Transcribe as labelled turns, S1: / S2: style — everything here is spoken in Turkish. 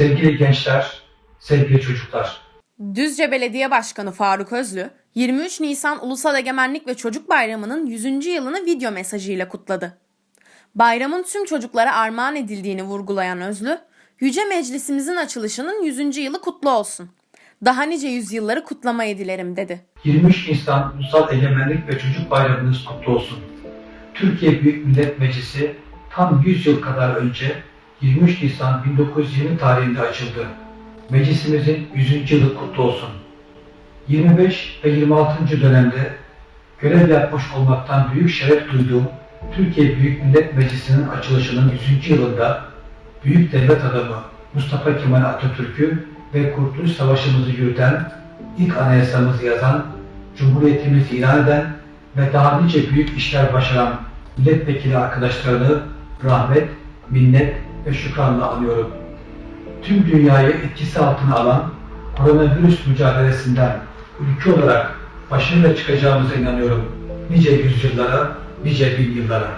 S1: Sevgili gençler, sevgili çocuklar.
S2: Düzce Belediye Başkanı Faruk Özlü, 23 Nisan Ulusal Egemenlik ve Çocuk Bayramı'nın 100. yılını video mesajıyla kutladı. Bayramın tüm çocuklara armağan edildiğini vurgulayan Özlü, Yüce Meclisimizin açılışının 100. yılı kutlu olsun. Daha nice yüzyılları kutlamayı dilerim dedi.
S1: 23 Nisan Ulusal Egemenlik ve Çocuk Bayramınız kutlu olsun. Türkiye Büyük Millet Meclisi tam 100 yıl kadar önce 23 Nisan 1920 tarihinde açıldı. Meclisimizin 100. yılı kutlu olsun. 25 ve 26. dönemde görev yapmış olmaktan büyük şeref duyduğum Türkiye Büyük Millet Meclisi'nin açılışının 100. yılında büyük devlet adamı Mustafa Kemal Atatürk'ü ve Kurtuluş Savaşımızı yürüten, ilk anayasamızı yazan, Cumhuriyetimizi ilan eden ve daha nice büyük işler başaran milletvekili arkadaşlarını rahmet, minnet ve şükranla anıyorum. Tüm dünyayı etkisi altına alan koronavirüs mücadelesinden ülke olarak başarıyla çıkacağımıza inanıyorum. Nice yüzyıllara, nice bin yıllara.